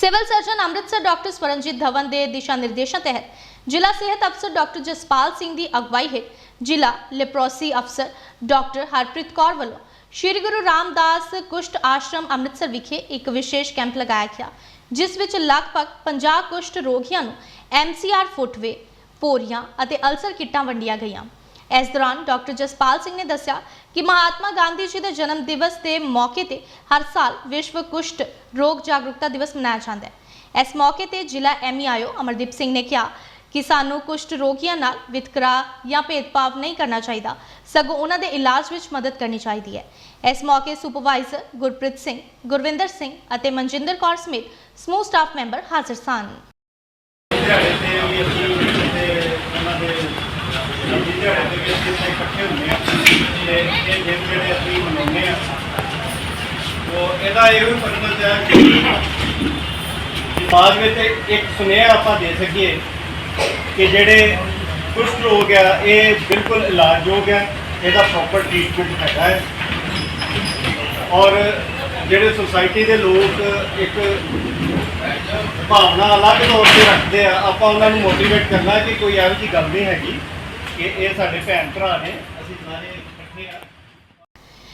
Civil surgeon Amritsar doctor Swaranjit Dhawan ਦੇ ਦਿਸ਼ਾ ਨਿਰਦੇਸ਼ਾਂ ਤਹਿਤ ਜ਼ਿਲ੍ਹਾ ਸਿਹਤ ਅਫਸਰ ਡਾਕਟਰ ਜਸਪਾਲ ਸਿੰਘ ਦੀ ਅਗਵਾਈ ਹੇਠ ਜ਼ਿਲ੍ਹਾ ਲੈਪਰੋਸੀ ਅਫਸਰ ਡਾਕਟਰ ਹਰਪ੍ਰੀਤ ਕੌਰ ਵੱਲੋਂ ਸ਼੍ਰੀ ਗੁਰੂ ਰਾਮਦਾਸ ਕੁਸ਼ਟ ਆਸ਼ਰਮ ਅੰਮ੍ਰਿਤਸਰ ਵਿਖੇ ਇੱਕ ਵਿਸ਼ੇਸ਼ ਕੈਂਪ ਲਗਾਇਆ ਗਿਆ, ਜਿਸ ਵਿੱਚ ਲਗਭਗ 50 ਕੁਸ਼ਟ ਰੋਗੀਆਂ ਨੂੰ ਐਮਸੀਆਰ ਫੁੱਟਵੇ, ਪੋਰੀਆਂ ਅਤੇ ਅਲਸਰ ਕਿੱਟਾਂ ਵੰਡੀਆਂ ਗਈਆਂ। ਇਸ ਦੌਰਾਨ ਡਾਕਟਰ ਜਸਪਾਲ ਸਿੰਘ ਨੇ ਦੱਸਿਆ ਕਿ ਮਹਾਤਮਾ ਗਾਂਧੀ ਜੀ ਦੇ ਜਨਮ ਦਿਵਸ ਦੇ ਮੌਕੇ ਤੇ ਹਰ ਸਾਲ ਵਿਸ਼ਵ ਕੁਸ਼ਟ ਰੋਗ ਜਾਗਰੂਕਤਾ ਦਿਵਸ ਮਨਾਇਆ ਜਾਂਦਾ ਹੈ। ਇਸ ਮੌਕੇ ਤੇ ਜ਼ਿਲ੍ਹਾ ਐਮਈਆਈਓ ਅਮਰਦੀਪ ਸਿੰਘ ਨੇ ਕਿਹਾ ਕਿ ਸਾਨੂੰ ਕੁਸ਼ਟ ਰੋਗੀਆਂ ਨਾਲ ਵਿਤਕਰਾ ਜਾਂ ਭੇਦਭਾਵ ਨਹੀਂ ਕਰਨਾ ਚਾਹੀਦਾ। ਸਗੋਂ ਉਹਨਾਂ ਦੇ ਇਲਾਜ ਵਿੱਚ ਮਦਦ ਕਰਨੀ ਚਾਹੀਦੀ ਹੈ। ਇਸ ਮੌਕੇ ਸੁਪਰਵਾਈਜ਼ਰ ਗੁਰਪ੍ਰੀਤ ਸਿੰਘ, ਗੁਰਵਿੰਦਰ ਸਿੰਘ ਅਤੇ ਮਨਜਿੰਦਰ ਕੌਰ ਸਮੇਤ ਸਮੂਹ ਸਟਾਫ ਮੈਂਬਰ ਹਾਜ਼ਰ ਸਨ ਦਿਹਾੜੇ ਤੇ ਵੀ ਅਸੀਂ ਤੇ ਉਹਨਾਂ ਦੇ ਲੰਬੀ ਦਿਹਾੜੇ ਦੇ ਵਿੱਚ ਇੱਥੇ ਇਕੱਠੇ ਹੁੰਦੇ ਆ, ਤੇ ਇਹ ਦਿਨ ਜਿਹੜੇ ਅਸੀਂ ਮਨਾਉਂਦੇ ਆ, ਉਹ ਇਹਦਾ ਇਹੋ ਵੀ ਮਕਸਦ ਹੈ ਕਿ ਸਮਾਜ ਵਿੱਚ ਇੱਕ ਸੁਨੇਹਾ ਆਪਾਂ ਦੇ ਸਕੀਏ ਕਿ ਜਿਹੜੇ ਕੁਸ਼ਟ ਰੋਗ ਆ, ਇਹ ਬਿਲਕੁਲ ਇਲਾਜਯੋਗ ਹੈ ਇਹਦਾ ਪ੍ਰੋਪਰ ਟ੍ਰੀਟਮੈਂਟ ਹੈਗਾ ਹੈ। ਔਰ ਜਿਹੜੇ ਸੁਸਾਇਟੀ ਦੇ ਲੋਕ ਇੱਕ ਭਾਵਨਾ ਅਲੱਗ ਤੌਰ ਤੇ ਰੱਖਦੇ ਆ, ਆਪਾਂ ਉਹਨਾਂ ਨੂੰ ਮੋਟੀਵੇਟ ਕਰਨਾ ਕਿ ਕੋਈ ਇਹੋ ਜਿਹੀ ਗੱਲ ਨਹੀਂ ਹੈਗੀ। ਕਿ ਇਹ ਸਾਡੇ ਭੈਣ ਭਰਾ ਨੇ। ਅਸੀਂ ਸਾਰੇ